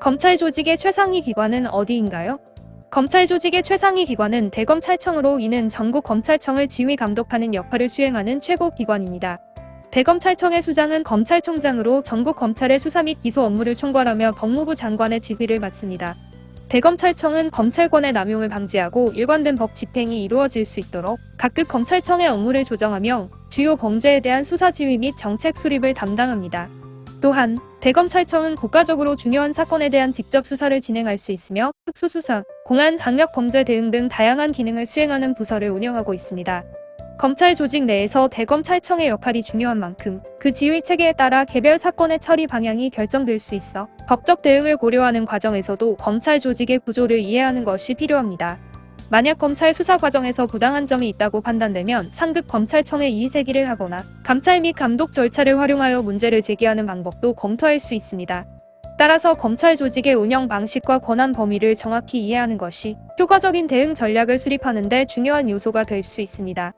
검찰 조직의 최상위 기관은 어디인가요? 검찰 조직의 최상위 기관은 대검찰청으로 이는 전국 검찰청을 지휘 감독하는 역할을 수행하는 최고 기관입니다. 대검찰청의 수장은 검찰총장으로 전국 검찰의 수사 및 기소 업무를 총괄하며 법무부 장관의 지휘를 맡습니다. 대검찰청은 검찰권의 남용을 방지하고 일관된 법 집행이 이루어질 수 있도록 각급 검찰청의 업무를 조정하며 주요 범죄에 대한 수사 지휘 및 정책 수립을 담당합니다. 또한 대검찰청은 국가적으로 중요한 사건에 대한 직접 수사를 진행할 수 있으며 특수수사, 공안, 강력 범죄 대응 등 다양한 기능을 수행하는 부서를 운영하고 있습니다. 검찰 조직 내에서 대검찰청의 역할이 중요한 만큼 그 지휘 체계에 따라 개별 사건의 처리 방향이 결정될 수 있어 법적 대응을 고려하는 과정에서도 검찰 조직의 구조를 이해하는 것이 필요합니다. 만약 검찰 수사 과정에서 부당한 점이 있다고 판단되면 상급 검찰청에 이의 제기를 하거나 감찰 및 감독 절차를 활용하여 문제를 제기하는 방법도 검토할 수 있습니다. 따라서 검찰 조직의 운영 방식과 권한 범위를 정확히 이해하는 것이 효과적인 대응 전략을 수립하는 데 중요한 요소가 될 수 있습니다.